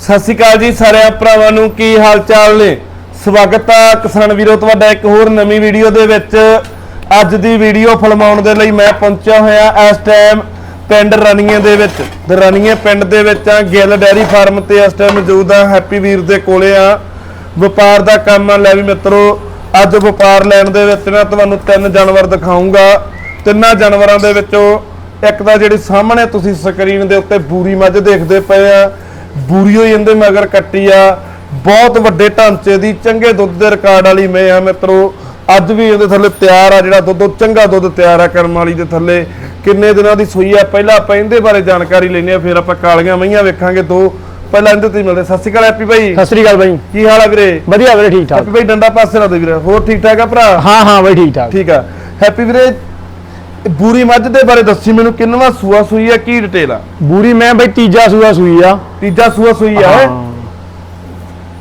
ਸਤਿ ਸ਼੍ਰੀ ਅਕਾਲ ਜੀ ਸਾਰਿਆਂ ਭਰਾਵਾਂ ਨੂੰ, ਕੀ ਹਾਲ ਚਾਲ ਨੇ? ਸਵਾਗਤ ਆ ਕਿਸਾਨ ਵੀਰੋ, ਤੁਹਾਡਾ ਇੱਕ ਹੋਰ ਨਵੀਂ ਵੀਡੀਓ ਦੇ ਵਿੱਚ। ਅੱਜ ਦੀ ਵੀਡੀਓ ਫਿਲਮਾਉਣ ਦੇ ਲਈ ਮੈਂ ਪਹੁੰਚਿਆ ਹੋਇਆ ਇਸ ਟਾਈਮ ਪਿੰਡ ਰਣੀਏ ਦੇ ਵਿੱਚ। ਤੇ ਰਣੀਏ ਪਿੰਡ ਦੇ ਵਿੱਚ ਆ, ਗਿੱਲ ਡੈਰੀ ਫਾਰਮ ਤੇ ਇਸ ਟਾਈਮ ਮੌਜੂਦ ਆ, ਹੈਪੀ ਵੀਰ ਦੇ ਕੋਲੇ ਆ। ਵਪਾਰ ਦਾ ਕੰਮ ਆ, ਲੈ ਵੀ ਮਿੱਤਰੋ, ਅੱਜ ਵਪਾਰ ਲੈਣ ਦੇ ਵਿੱਚ ਮੈਂ ਤੁਹਾਨੂੰ ਤਿੰਨ ਜਾਨਵਰ ਦਿਖਾਉਂਗਾ ਤਿੰਨਾਂ ਜਾਨਵਰਾਂ ਦੇ ਵਿੱਚੋਂ ਇੱਕ ਤਾਂ ਜਿਹੜੀ ਸਾਹਮਣੇ ਤੁਸੀਂ ਸਕਰੀਨ ਦੇ ਉੱਤੇ ਬੂਰੀ ਮੱਝ ਦੇਖਦੇ ਪਏ ਆ ਬੂਰੀ ਹੋਈ ਇਹਦੇ ਮਗਰ ਕੱਟੀ ਆ। ਬਹੁਤ ਵੱਡੇ ਢਾਂਚੇ ਦੀ ਚੰਗੇ ਦੁੱਧ ਦੇ ਰਿਕਾਰਡ ਵਾਲੀ ਮੈਂ ਆ ਮਿੱਤਰੋ। ਅੱਜ ਵੀ ਇਹਦੇ ਥੱਲੇ ਤਿਆਰ ਆ ਜਿਹੜਾ ਦੁੱਧ ਚੰਗਾ ਦੁੱਧ ਤਿਆਰ ਆ ਕਰਮ ਵਾਲੀ ਦੇ ਥੱਲੇ। ਕਿੰਨੇ ਦਿਨਾਂ ਦੀ ਸੂਈ ਆ ਪਹਿਲਾਂ ਆਪਾਂ ਇਹਦੇ ਬਾਰੇ ਜਾਣਕਾਰੀ ਲੈਣੀ ਆ ਫਿਰ ਆਪਾਂ ਕਾਲੀਆਂ ਮਈਆਂ ਵੇਖਾਂਗੇ ਦੋ। ਪਹਿਲਾਂ ਇਹਦੇ ਤੇ ਹੀ ਮਿਲਦੇ। ਸਤਿ ਸ਼੍ਰੀ ਅਕਾਲ ਹੈਪੀ ਭਾਈ ਸਤਿ ਸ੍ਰੀ ਅਕਾਲ ਬਾਈ। ਕੀ ਹਾਲ ਆ ਵੀਰੇ? ਵਧੀਆ ਵੀਰੇ ਠੀਕ ਠਾਕ। ਹੈਪੀ ਭਾਈ ਡੰਡਾ ਪਾਸੇ ਲਾ ਦੇ ਵੀਰੇ। ਹੋਰ ਠੀਕ ਠਾਕ ਆ ਭਰਾ? ਹਾਂ ਹਾਂ ਬਾਈ ਠੀਕ ਠਾਕ। ਠੀਕ ਆ। ਹੈਪੀ ਵੀਰੇ ਬੂਰੀ ਮੱਝ ਦੇ ਬਾਰੇ ਦੱਸੀ ਮੈਨੂੰ ਕਿੰਨਵਾ ਸੂਆ ਸੂਈ ਆ ਕੀ ਡਿਟੇਲ ਆ? ਬੂਰੀ ਮੈਂ ਬਾਈ ਤੀਜਾ ਸੂਆ ਸੂਈ ਆ। ਤੀਜਾ ਸੂਆ ਸੂਈ ਆ ਇਹ?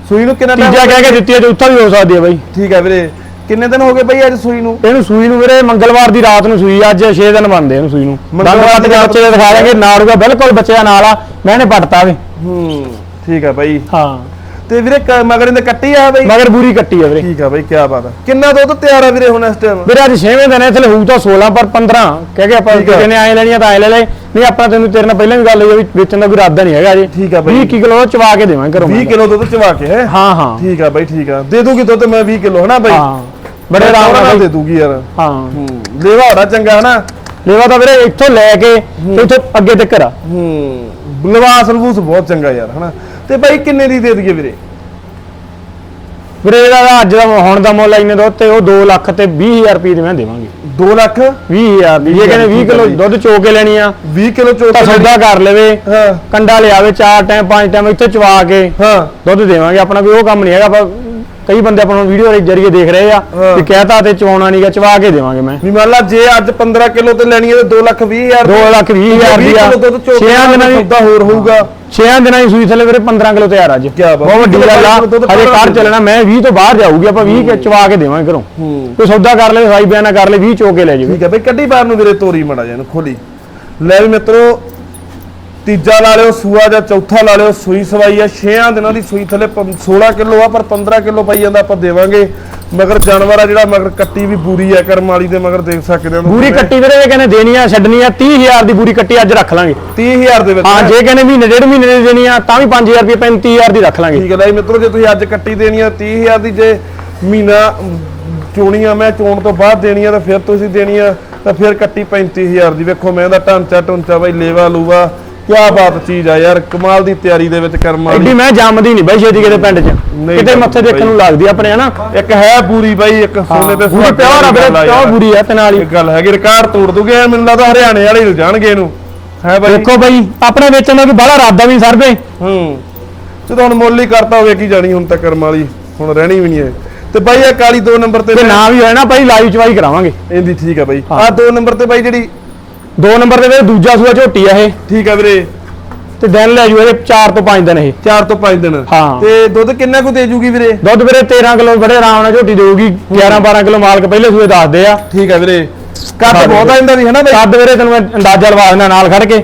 ਸੂਈ ਨੂੰ ਕਿੰਨਾ time ਤੀਜਾ ਕਹਿ? ਕੇ ਦਿੱਤੀ ਆ ਚੌਥਾ ਵੀ ਹੋ ਸਕਦੀ ਆ ਬਾਈ। ਠੀਕ ਆ ਵੀਰੇ। ਕਿੰਨੇ ਦਿਨ ਹੋ ਗਏ ਬਈ ਅੱਜ ਸੂਈ ਨੂੰ? ਇਹਨੂੰ ਸੂਈ ਨੂੰ ਵੀਰੇ ਮੰਗਲਵਾਰ ਦੀ ਰਾਤ ਨੂੰ ਸੂਈ ਆ, ਅੱਜ 6 ਦਿਨ ਬਣਦੇ ਇਹਨੂੰ ਸੂਈ ਨੂੰ। ਮੰਗਲਵਾਰ ਮੰਗਲਵਾਰ ਦੇ ਦੀ ਬੱਚੇ ਦੇ ਦਿਖਾ ਦਾਂਗੇ ਨਾੜੂਗਾ ਬਿਲਕੁਲ ਬੱਚਿਆਂ ਨਾਲ ਆ ਮੈਂ ਇਹਨੇ ਪੱਟਤਾ ਵੇ। ਹੂੰ ਠੀਕ ਆ ਬਈ। ਹਾਂ। ਤੇ ਵੀਰੇ ਕ- ਮਗਰ ਇਹਦੇ ਕੱਟੀ ਆ ਬਈ? ਮਗਰ ਬੂਰੀ ਕੱਟੀ ਆ ਵੀਰੇ। ਠੀਕ ਆ ਬਈ ਕੀ ਬਾਤ ਆ। ਕਿੰਨਾ ਦੁੱਧ ਤਿਆਰ ਆ ਵੀਰੇ ਹੁਣ ਇਸ ਟਾਈਮ ਵੀਰੇ ਅੱਜ 6ਵੇਂ ਦਿਨ ਹੈ ਥਲੇ ਹੋਊ ਤਾਂ 16 ਪਰ 15 ਕਹਿ ਕੇ ਆਪਾਂ ਠੀਕ ਆ। ਜਿਹਨੇ ਆਏ ਲੈਣੀਆਂ ਤਾਂ ਆਏ ਲੈ ਲੈ ਨਹੀਂ ਆਪਣਾ ਤੈਨੂੰ ਤੇਰੇ ਨਾਲ ਪਹਿਲਾਂ ਵੀ ਗੱਲ ਹੋਈ ਆ ਵੀ ਵੇਚਣ ਦਾ ਕੋਈ ਇਰਾਦਾ ਨਹੀਂ ਹੈਗਾ ਜੀ। ਠੀਕ ਆ ਬਾਈ। 20 ਕਿਲੋ ਚਵਾ ਕੇ ਦੇਵਾਂਗੇ ਘਰੋਂ 20 ਕਿਲੋ ਦੁੱਧ ਚਵਾ ਕੇ ਹੈ? ਹਾਂ ਹਾਂ। ਠੀਕ ਆ ਬਈ ਠੀਕ ਆ। ਦੇ ਦੂਗੀ ਦੁੱਧ ਮੈਂ 20 ਕਿਲੋ ਹਨਾ ਬਈ? ਹਾਂ। ਬੜੇ ਆਰਾਮ ਨਾਲ ਦੇ ਬਾਈ। ਦੂਗੀ ਯਾਰ। ਹਾਂ। ਹੂੰ। ਲੇਵਾ ਹੋੜਾ ਚੰਗਾ ਹਨਾ? ਲੇਵਾ ਤਾਂ ਵੀਰੇ ਇੱਥੋਂ ਲੈ ਕੇ ਤੇ ਇੱਥੋਂ ਅੱਗੇ ਤੱਕ ਆ। ਹੂੰ। ਲਵਾਸ ਲਵੂਸ ਬਹੁਤ ਚੰਗਾ ਯਾਰ ਹਨਾ? ਤੇ ਬਾਈ ਕਿੰਨੇ ਦੀ ਦੇ ਦਈਏ ਵੀਰੇ? ਵੀਰੇ ਇਹਦਾ ਅੱਜ ਦਾ ਹੁਣ ਦਾ ਮੁੱਲ ਇੰਨੇ ਦੁੱਧ ਤੇ ਉਹ 2 ਲੱਖ ਤੇ 20000 ਰੁਪਏ ਦੇ ਮੈਂ ਦੇਵਾਂਗੇ। 2 ਲੱਖ? 20000 ਦੀ ਜੇ ਕਹਿੰਦੇ 20 ਕਿਲੋ ਦੁੱਧ ਚੋ ਕੇ ਲੈਣੀ ਆ 20 ਕਿਲੋ ਚੋਕ ਤਾਂ ਸੌਦਾ ਕਰ ਲਵੇ ਹਾਂ। ਕੰਡਾ ਲਿਆਵੇ ਚਾਰ ਟਾਈਮ ਪੰਜ ਟਾਈਮ ਇੱਥੇ ਚਵਾ ਕੇ ਹਾਂ। ਦੁੱਧ ਦੇਵਾਂਗੇ ਆਪਣਾ ਕੋਈ ਉਹ ਕੰਮ ਨਹੀਂ ਹੈਗਾ ਆਪਾਂ ਕਈ ਬੰਦੇ ਆਪਾਂ ਨੂੰ ਵੀਡੀਓ ਦੇ ਜਰੀਏ ਦੇਖ ਰਹੇ ਆ। ਕਿ ਕਹਿਤਾ ਤੇ ਚਵਾਉਣਾ ਨਹੀਂਗਾ ਚਵਾ ਕੇ ਦੇਵਾਂਗੇ ਮੈਂ। ਵੀ ਮੰਨ ਲਾ ਜੇ ਅੱਜ 15 ਕਿਲੋ ਤੇ ਲੈਣੀ ਹੈ ਤੇ 2 ਲੱਖ 20 ਹਜ਼ਾਰ 2 ਲੱਖ 20000 ਦੀ ਆ। ਕਿਲੋ ਦੁੱਧ ਚੋਕ ਛੇਆਂ ਦਿਨਾਂ ਦੀ ਸੌਦਾ ਹੋਰ ਹੋਊਗਾ। 6 ਦਿਨਾਂ ਦੀ ਸੂਈ ਥੱਲੇ ਵੀਰੇ 15 ਕਿਲੋ ਤਿਆਰ ਅੱਜ। ਬਹੁਤ ਵੱਡੀ ਗੱਲ ਆ। ਹਜੇ ਕਾਰ ਚੱਲਣਾ ਮੈਂ 20 ਤੋਂ ਬਾਹਰ ਜਾਊਗੀ ਆਪਾਂ 20 ਕੇ ਚਵਾ ਕੇ ਦੇਵਾਂਗੇ ਘਰੋਂ। ਕੋਈ ਸੌਦਾ ਕਰ ਲੈ ਸਾਈ ਬਿਆਨਾ ਕਰ ਲੈ 20 ਚੋ ਕੇ ਲੈ ਜਾਵੇ। ਠੀਕ ਹੈ ਬਈ ਕੱਢੀ ਬਾਹਰ ਨੂੰ ਵੀਰੇ ਤੋਰੀ ਮੜਾ ਜਾ ਇਹਨੂੰ ਖੋਲੀ। ਲੈ ਵੀ ਮਿੱਤਰੋ ਤੀਜਾ ਲਾ ਲਿਓ ਸੂਆ ਜਾਂ ਚੌਥਾ ਲਾ ਲਿਓ ਸੂਈ ਸਵਾਈ ਆ 6 ਦਿਨਾਂ ਦੀ ਸੂਈ ਥੱਲੇ ਪੰ- 16 ਕਿਲੋ ਆ ਪਰ 15 ਕਿਲੋ ਪਈ ਜਾਂਦਾ ਆਪਾਂ ਦੇਵਾਂਗੇ। ਮਗਰ ਜਾਨਵਰ ਆ ਜਿਹੜਾ ਮਗਰ ਕੱਟੀ ਵੀ ਬੂਰੀ ਆ ਕਰਮ ਵਾਲੀ ਦੇ ਮਗਰ ਦੇਖ ਸਕਦੇ ਹੋ ਬੂਰੀ ਕੱਟੀ ਵੀਰੇ ਕਹਿੰਦੇ ਦੇਣੀ ਆ ਛੱਡਣੀ ਆ 30000 ਦੀ ਬੂਰੀ ਕੱਟੀ ਅੱਜ ਰੱਖ ਲਾਂਗੇ। 30000 ਦੇ ਵਿੱਚ ਹਾਂ ਜੇ ਕਹਿੰਦੇ ਮਹੀਨੇ ਡੇਢ ਮਹੀਨੇ ਦੀ ਦੇਣੀ ਆ ਤਾਂ ਵੀ 5000 ਰੁਪਏ 35000 ਦੀ ਰੱਖ ਲਾਂਗੇ। ਠੀਕ ਹੈ ਲੈ ਮਿੱਤਰੋ ਜੇ ਤੁਸੀਂ ਅੱਜ ਕੱਟੀ ਦੇਣੀ ਆ 30000 ਦੀ ਜੇ ਮਹੀਨਾ ਚੋਣੀ ਆ ਮੈਂ ਚੋਣ ਤੋਂ ਬਾਅਦ ਦੇਣੀ ਆ ਤਾਂ ਫਿਰ ਤੁਸੀਂ ਦੇਣੀ ਆ ਤਾਂ ਫਿਰ ਕੱਟੀ 35000 ਦੀ। ਵੇਖੋ ਮੈਂ ਦਾ ਢਾਂਚਾ ਢੁੰਚਾ ਬਈ ਲੇਵਾ ਲੂਵਾ ਕੀ ਬਾਤ ਚੀਜ਼ ਆ ਯਾਰ ਕਮਾਲ ਦੀ ਤਿਆਰੀ ਦੇ ਵਿੱਚ ਕਰਮ ਐਡੀ ਵਾਲੀ ਮੈਂ ਜੰਮਦੀ ਨਹੀਂ ਬਾਈ ਛੇਤੀ ਕਿਤੇ ਪਿੰਡ 'ਚ। ਕਿਤੇ ਮੱਥੇ ਦੇਖਣ ਨੂੰ ਲੱਗਦੀ ਆ ਆਪਣੇ ਹਨਾ? ਇੱਕ ਹੈ ਪੂਰੀ ਬਾਈ ਇੱਕ ਸੋਨੇ ਤੇ ਪੂਰੀ ਪਿਓਰ ਆ ਵੀਰੇ ਪਿਓਰ ਬੂਰੀ ਆ ਤੇ ਨਾਲ ਹੀ। ਇੱਕ ਗੱਲ ਹੈਗੀ ਰਿਕਾਰਡ ਤੋੜ ਦੂਗੇ ਐਂ ਮੈਨੂੰ ਲੱਗਦਾ ਹਰਿਆਣੇ ਵਾਲੇ ਹਿਲ ਜਾਣਗੇ ਇਹਨੂੰ। ਹੈ ਬਾਈ। ਦੇਖੋ ਬਾਈ ਆਪਣੇ ਵੇਚਣ ਦਾ ਕੋਈ ਬਾਹਲਾ ਇਰਾਦਾ ਵੀ ਨੀ ਸਰਵੇ ਹੂੰ। ਜਦੋਂ ਹੁਣ ਮੁੱਲ ਹੀ ਕਰਤਾ ਹੋਵੇ ਕੀ ਜਾਣੀ ਹੁਣ ਤਾਂ ਕਰਮ ਵਾਲੀ? ਹੁਣ ਰਹਿਣੀ ਵੀ ਨਹੀਂ ਹੈ। ਤੇ ਬਾਈ ਆ ਕਾਲੀ 2 ਨੰਬਰ ਤੇ ਤੇ ਨਾ ਵੀ ਹੋਇਆ ਨਾ ਭਾਈ ਲਾਈਵ ਚਵਾਈ ਕਰਾਵਾਂਗੇ। ਇਹਦੀ ਠੀਕ ਆ ਬਾਈ। ਹਾਂ। ਆ 2 ਨੰਬਰ ਤੇ ਬਾਈ ਜਿਹੜੀ ਦੋ ਨੰਬਰ ਦੇ ਵੀਰੇ ਦੂਜਾ ਸੂਆ ਝੋਟੀ ਆ ਇਹ। ਠੀਕ ਆ ਵੀਰੇ। ਤੇ ਦਿਨ ਲੈ ਜੂ ਇਹਦੇ 4 ਤੋਂ 5 ਦਿਨ ਇਹ। 4 ਤੋਂ 5 ਦਿਨ। ਹਾਂ। ਤੇ ਦੁੱਧ ਕਿੰਨਾ ਕੁ ਦੇ ਜੂਗੀ ਵੀਰੇ? ਦੁੱਧ ਵੀਰੇ 13 ਕਿਲੋ ਬੜੇ ਆਰਾਮ ਨਾਲ ਝੋਟੀ ਦੇਊਗੀ। 11 12 ਕਿਲੋ ਮਾਲਕ ਪਹਿਲੇ ਸੂਏ ਦੱਸਦੇ ਆ। ਠੀਕ ਆ ਵੀਰੇ। ਕੱਦ ਹਾਂ ਬਹੁਤ ਆ ਇਹਦਾ ਵੀ ਹਨਾ ਬਾਈ? ਕੱਦ ਵੀਰੇ ਤੈਨੂੰ ਮੈਂ ਅੰਦਾਜ਼ਾ ਲਵਾ ਦਿੰਦਾ ਨਾਲ ਖੜ ਕੇ।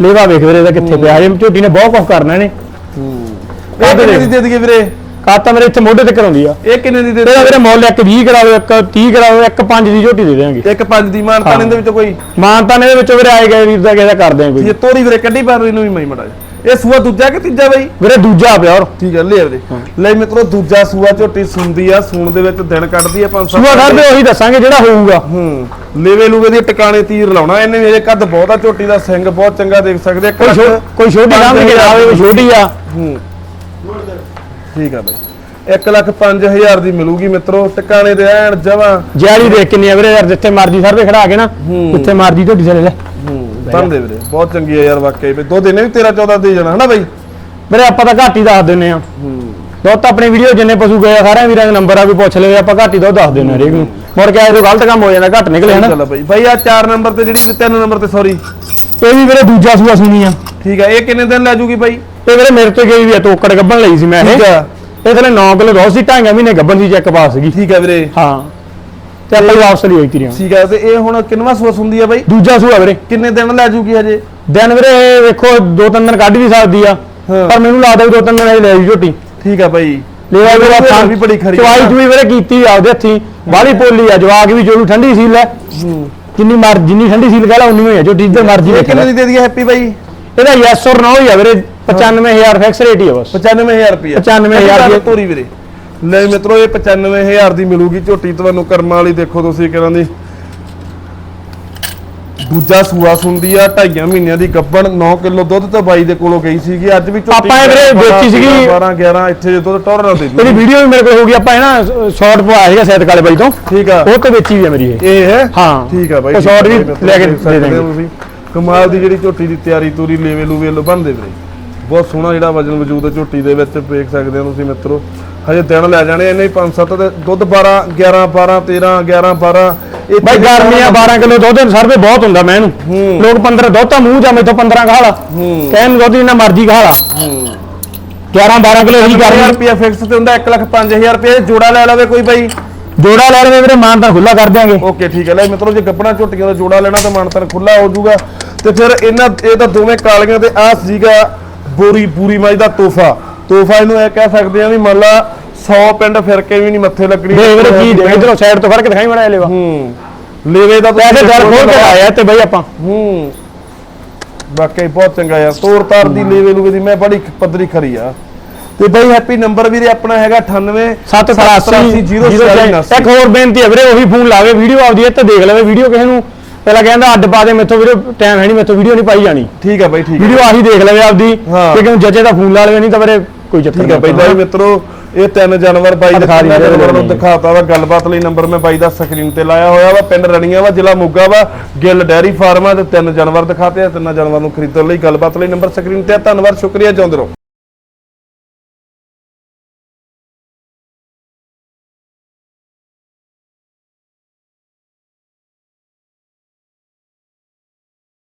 ਲੇਵਾ ਵੇਖ ਵੀਰੇ ਇਹਦਾ ਕਿੱਥੇ ਪਿਆ। ਹਜੇ ਝੋਟੀ ਨੇ ਬਹੁਤ ਕੁਝ ਕਰਨਾ ਇਹਨੇ। ਇਹ ਕਿੰਨੇ ਦੀ ਦੇ ਦਈਏ ਵੀਰੇ? ਕੱਦ ਤਾਂ ਮੇਰੇ ਇੱਥੇ ਮੋਢੇ ਤੇ ਕਰਾਉਂਦੀ ਆ। ਇਹ ਕਿੰਨੇ ਦੀ ਦੇ ਇਹਦਾ ਵੀਰੇ ਮੁੱਲ ਇੱਕ 20 ਕਰਾਓ ਇੱਕ 30 ਕਰਾਓ ਇੱਕ 5 ਦੀ ਝੋਟੀ ਦੇ ਦੇਵਾਂਗੇ ਇੱਕ ਪੰਜ ਦੀ ਮਾਨਤਾ ਹਾਂ। ਇਹਦੇ ਵਿੱਚੋਂ ਕੋਈ? ਮਾਨਤਾ ਨੇ ਇਹਦੇ ਵਿੱਚੋਂ ਵੀਰੇ ਆਏ ਗਏ ਵੀਰ ਦਾ ਕਿਸੇ ਦਾ ਕਰਦੇ ਆ ਕੋਈ। ਇਹ ਤੋਰੀ ਵੀਰੇ ਕੱਢੀ ਬਾਰ ਇਹਨੂੰ ਵੀ ਮੈਂ ਮੜਾ ਇਹ ਸੂਆ ਦੂਜਾ ਕਿ ਤੀਜਾ ਬਾਈ? ਵੀਰੇ ਦੂਜਾ ਪਿਆ ਔਰ ਠੀਕ ਆ ਲੈ ਵੀਰੇ। ਲੈ ਮਿੱਤਰੋ ਦੂਜਾ ਸੂਆ ਝੋਟੀ ਸੁੰਦੀ ਆ ਸੂਣ ਦੇ ਵਿੱਚ ਦਿਨ ਕੱਢਦੀ ਆ ਪੰਜ ਸੂਆ ਘਰ ਦੇ ਉਹੀ ਦੱਸਾਂਗੇ ਜਿਹੜਾ ਹੋਊਗਾ। ਹੂੰ ਲੇਵੇ ਲੂਵੇ ਦੀ ਟਿਕਾਣੇ ਤੀਰ ਲਾਉਣਾ ਇਹਨੇ ਅਜੇ ਕੱਦ ਬਹੁਤ ਆ ਝੋਟੀ ਦਾ ਸਿੰਘ ਬਹੁਤ ਚੰਗਾ ਦੇਖ ਸਕਦੇ ਆ ਕੋਈ ਛੋਟੀ ਕੇ ਜਾਵੇ ਕੋਈ ਛੋਟੀ ਆ। ਹੂੰ। ਠੀਕ ਆ ਬਾਈ। 1 ਲੱਖ 5000 ਦੀ ਮਿਲੂਗੀ ਮਿੱਤਰੋ ਟਿਕਾਣੇ ਦੇ ਐਨ ਜਮਾ। ਜੈਲੀ ਦੇਖ ਕਿੰਨੀ ਆ ਵੀਰੇ ਯਾਰ ਜਿੱਥੇ ਮਰਜ਼ੀ ਸਰਵੇ ਖੜਾ ਕੇ ਨਾ ਜਿੱਥੇ ਮਰਜ਼ੀ ਝੋਟੀ ਚਲੇ ਲੈ। ਹੂੰ ਬੰਦੇ ਵੀਰੇ ਬਹੁਤ ਚੰਗੀ ਆ ਯਾਰ ਵਾਕਈ ਬਈ ਦੋ ਦਿਨੇ ਵੀ 13 14 ਦੇ ਜਾਣਾ ਹਨਾ ਬਾਈ? ਵੀਰੇ ਆਪਾਂ ਤਾਂ ਘੱਟ ਦੱਸ ਦਿੰਨੇ ਆ। ਹੂੰ। ਦੁੱਧ ਤਾਂ ਆਪਣੀ ਵੀਡੀਓ ਜਿੰਨੇ ਪਸ਼ੂ ਗਏ ਆ ਸਾਰਿਆਂ ਵੀਰਾਂ ਦੇ ਨੰਬਰ ਆ ਵੀ ਪੁੱਛ ਲਵੇ ਆਪਾਂ ਘੱਟ ਦੁੱਧ ਦੱਸ ਦਿੰਨੇ ਹਰੇਕ ਨੂੰ। ਮੁੜ ਕੇ ਆਏ ਤੋਂ ਗਲਤ ਕੰਮ ਹੋ ਜਾਂਦਾ ਘੱਟ ਨਿਕਲੇ ਹਨਾ। ਚਲੋ ਬਾਈ। ਬਾਈ ਆ 4 ਨੰਬਰ ਤੇ ਜਿਹੜੀ ਤਿੰਨ ਨੰਬਰ ਤੇ ਸੌਰੀ ਇਹ ਵੀ ਵੀਰੇ ਦੂਜਾ ਸੂਆ ਸੁਣੀ ਆ। ਠੀਕ ਆ ਇਹ ਕਿੰਨੇ ਦਿਨ ਲੈ ਜੂਗੀ ਬਾਈ? ਇਹ ਵੀਰੇ ਮੇਰੇ ਤੋਂ ਗਈ ਵੀ ਆ ਤੋਕੜ ਗੱਬਣ ਲਈ ਸੀ ਮੈਂ ਇਹ। ਠੀਕ ਆ। ਇਹ ਥਲੇ 9 ਕਿਲੋ ਰੋਜ਼ ਸੀ ਢਾਈਆਂ ਮਹੀਨੇ ਗੱਬਣ ਸੀ ਚੈੱਕ ਪਾਸ ਸੀਗੀ। ਠੀਕ ਆ ਵੀਰੇ। ਹਾਂ। ਤੇ ਆਪਾਂ ਵਾਪਸ ਲਈ ਹੋਈ ਤੀਰੀਆਂ। ਠੀਕ ਆ ਤੇ ਇਹ ਹੁਣ ਕਿੰਨਵਾ ਸੂਆ ਹੁੰਦੀ ਆ ਬਾਈ? ਦੂਜਾ ਸੂਆ ਵੀਰੇ। ਕਿੰਨੇ ਦਿਨ ਲੈ ਜੂਗੀ ਹਜੇ? ਦਿਨ ਵੀਰੇ ਇਹ ਵੇਖੋ ਦੋ ਤਿੰਨ ਦਿਨ ਕੱਢ ਵੀ ਸਕਦੀ ਆ। ਹਾਂ। ਪਰ ਮੈਨੂੰ ਲੱਗਦਾ ਵੀ ਦੋ ਤਿੰਨ ਦਿਨ ਲੈ ਜੀ ਝੋਟੀ। ਠੀਕ ਆ ਬਾਈ। ਲੈ ਆ ਵੀਰੇ ਆਪਾਂ। ਵੀ ਬੜੀ ਖਰੀ ਚਵਾਈ ਚੂਈ ਵੀਰੇ ਕੀਤੀ ਆ ਉਹਦੇ ਹੱਥੀ। ਬਾਹਲੀ ਪੋਲੀ ਆ ਜਵਾਕ ਵੀ ਜੋ ਠੰਡੀ ਸੀਲ ਹੈ। ਜਿੰਨੀ ਮਰ ਜਿੰਨੀ ਠੰਡੀ ਸੀਲ ਕਹਲਾ ਉਨੀ ਹੋਈ ਆ ਝੋਟੀ ਜਿੱਦੇ ਮਰਜ਼ੀ ਇਹ ਵੇਖ ਕਿੰਨੇ ਲੈ। ਦੀ ਦੇ ਦਈਏ ਹੈਪੀ ਬਾਈ? ਇਹਦਾ ਯੈਸ ਔਰ ਨੋ ਹੀ ਆ ਵੀਰੇ। 95000 ਫਿਕਸ ਰੇਟ ਹੀ ਆ ਬਸ। 95000 ਰੁਪਏ। 95,000 ਦੀ- ਤੋਰੀ ਵੀਰੇ। ਲੈ ਮਿੱਤਰੋ ਇਹ 95000 ਦੀ ਮਿਲੂਗੀ ਝੋਟੀ ਤੁਹਾਨੂੰ ਕਰਮਾਂ ਵਾਲੀ ਦੇਖੋ ਤੁਸੀਂ ਕਿਹਨਾਂ ਦੀ। ਦੂਜਾ ਸੂਆ ਸੁੰਦੀ ਆ ਢਾਈਆਂ ਮਹੀਨਿਆਂ ਦੀ ਗੱਬਣ 9 ਕਿਲੋ ਦੁੱਧ ਤਾਂ ਬਾਈ ਦੇ ਕੋਲੋਂ ਗਈ ਸੀਗੀ। ਅੱਜ ਵੀ ਝੋਟੀ ਆਪਾਂ ਇਹ ਵੀਰੇ ਵੇਚੀ ਸੀਗੀ- 12 11 ਇੱਥੇ ਜੇ ਦੁੱਧ ਟੌਰ ਨਾ ਦੇ ਇਹਦੀ ਦੂ ਵੀਡੀਓ ਵੀ ਮੇਰੇ ਕੋਲ ਹੋ ਗਈ ਆਪਾਂ ਇਹ ਨਾ ਸ਼ਾਰਟ ਪਵਾਇਆ ਸੀਗਾ ਸੈਦ ਕਾਲੇ ਬਾਈ ਤੋਂ। ਠੀਕ ਆ। ਉਹ ਤੇ ਵੇਚੀ ਵੀ ਆ ਮੇਰੀ ਇਹ। ਇਹ ਹੈ? ਹਾਂ। ਠੀਕ ਆ ਬਾਈ ਉਹ short ਵੀ ਲੈ ਕੇ ਦੇ ਦੇਣਗੇ। ਕਮਾਲ ਦੀ ਜਿਹੜੀ ਝੋਟੀ ਦੀ ਤਿਆਰੀ ਤੂਰੀ ਲੇਵੇ ਲੂਵੇ ਲੋ ਬੰਦੇ ਵੀਰੇ। ਬਹੁਤ ਸੋਹਣਾ ਜਿਹੜਾ ਵਜਨ ਵਜੂਦ ਹੈ ਝੋਟੀ ਦੇ ਵਿੱਚ ਵੇਖ ਸਕਦੇ ਹੋ ਤੁਸੀਂ ਮਿੱਤਰੋ। ਹਜੇ ਦਿਨ ਲੈ ਜਾਣੇ ਇਹਨੇ 5-7 ਦੇ ਦੁੱਧ 12 11 12 13 11 12 ਇੱਥੇ ਬਾਈ ਗਰਮੀ ਆ 12 ਕਿਲੋ ਦੁੱਧ ਸਰਵੇ ਬਹੁਤ ਹੁੰਦਾ ਮੈਂ ਇਹਨੂੰ। ਲੋਕ 15 ਦੁੱਧ ਤਾਂ ਮੂੰਹ ਜਾਂ ਮੈਥੋਂ 15 ਖਾ ਲਾ। ਹੂੰ। ਕਹਿਣ ਨੂੰ ਦੁੱਧ ਜਿੰਨਾ ਮਰਜ਼ੀ ਖਾ ਲਾ। 11 12 ਕਿਲੋ ਹੀ 1000 ਗਰਮੀ। ਰੁਪਿਆ ਫਿਕਸ ਤੇ ਹੁੰਦਾ 1 ਲੱਖ 5000 ਰੁਪਏ ਜੋੜਾ ਲੈ ਲਵੇ ਕੋਈ ਬਾਈ। ਜੋੜਾ ਲੈ ਲਵੇ ਵੀਰੇ ਮਾਨ ਤਾਂ ਖੁੱਲਾ ਕਰ ਦਿਆਂਗੇ। ਓਕੇ ਠੀਕ ਹੈ। ਲੈ ਮਿੱਤਰੋ ਜੇ ਗੱਪਣਾ ਝੋਟੀਆਂ ਦਾ ਜੋੜਾ ਲੈਣਾ ਤਾਂ ਮਾਨਤਨ ਖੁੱਲਾ ਹੋ ਜਾਊਗਾ। ਤੇ ਫਿਰ ਇਹਨਾਂ ਇਹ ਤਾਂ ਦੋਵੇਂ ਕਾਲੀਆਂ ਤੇ ਆਹ ਸੀਗਾ ਬੋਰੀ ਪੂਰੀ ਮਾਈ ਦਾ ਤੋਹਫਾ। ਤੋਹਫਾ ਇਹਨੂੰ ਇਹ ਕਹਿ ਸਕਦੇ ਆ ਵੀ ਮੰਨ ਲਾ 100 ਪਿੰਡ ਫਿਰ ਕੇ ਵੀ ਨਹੀਂ ਮੱਥੇ ਲੱਗਣੀ। ਦੇ ਵੀਰੇ ਕੀ ਦੇ ਇਧਰੋਂ ਸਾਈਡ ਤੋਂ ਫੜ ਕੇ ਦਿਖਾਈ ਮੜਾ ਲੈਵਾ। ਹੂੰ। ਲੇਵੇ ਦਾ ਪੈਸੇ ਦਰ ਖੋਲ ਕੇ ਆਇਆ ਤੇ ਬਈ ਆਪਾਂ। ਹੂੰ। ਵਾਕਈ ਬਹੁਤ ਚੰਗਾ ਯਾਰ ਤੋਰ ਤਾਰ ਦੀ ਲੇਵੇ ਲੂਵੇ ਦੀ ਮੈਂ ਬੜੀ ਪੱਧਰੀ ਖਰੀ ਆ। ਤੇ ਬਾਈ ਹੈਪੀ ਨੰਬਰ ਵੀਰੇ ਆਪਣਾ ਹੈਗਾ 98 783 ਇੱਕ ਹੋਰ ਬੇਨਤੀ ਹੈ ਵੀਰੇ ਉਹੀ ਫੋਨ ਲਾਵੇ ਵੀਡੀਓ ਆਪਦੀ ਇੱਥੇ ਦੇਖ ਲਵੇ ਵੀਡੀਓ ਕਿਸੇ ਨੂੰ ਪਹਿਲਾਂ ਕਹਿੰਦਾ ਅੱਡ ਪਾ ਦੇ ਮੈਥੋਂ ਵੀਡੀਓ ਟਾਈਮ ਹੈ ਨਹੀਂ ਮੈਥੋਂ ਵੀਡੀਓ ਨਹੀਂ ਪਾਈ ਜਾਣੀ। ਠੀਕ ਆ ਬਾਈ ਠੀਕ ਆ। ਵੀਡੀਓ ਆਹੀ ਦੇਖ ਲਵੇ ਆਪਦੀ ਹਾਂ। ਕਿ ਕਿਉਂ ਜੱਜੇ ਦਾ ਫੋਨ ਲਾ ਲਵੇ ਨਹੀਂ ਤਾਂ ਵੀਰੇ ਕੋਈ ਚੱਕਰ ਠੀਕ ਆ ਬਾਈ ਮਿੱਤਰੋ ਇਹ ਤਿੰਨ ਜਾਨਵਰ ਬਾਈ ਦੇ ਦਿਖਾ ਤਿੰਨਾਂ ਜਾਨਵਰਾਂ ਨੂੰ। ਦਿਖਾਤਾ ਵਾ ਗੱਲਬਾਤ ਲਈ ਨੰਬਰ ਮੈਂ ਬਾਈ ਦਾ ਸਕਰੀਨ ਤੇ ਲਾਇਆ ਹੋਇਆ ਵਾ ਪਿੰਡ ਰਣੀਆਂ ਵਾ ਜ਼ਿਲ੍ਹਾ ਮੋਗਾ ਵਾ ਗਿੱਲ ਡੈਰੀ ਫਾਰਮ ਆ ਤੇ ਤਿੰਨ ਜਾਨਵਰ ਦਿਖਾਤੇ ਆ ਤਿੰਨਾਂ ਜਾਨਵਰ ਨੂੰ ਖਰੀਦਣ ਲਈ ਗੱਲਬਾਤ ਲਈ ਨੰਬਰ ਸਕਰੀਨ ਤੇ ਆ। ਧੰਨਵਾਦ ਸ਼ੁਕਰੀਆ ਚਾਹੁੰਦੇ ਰਹੋ।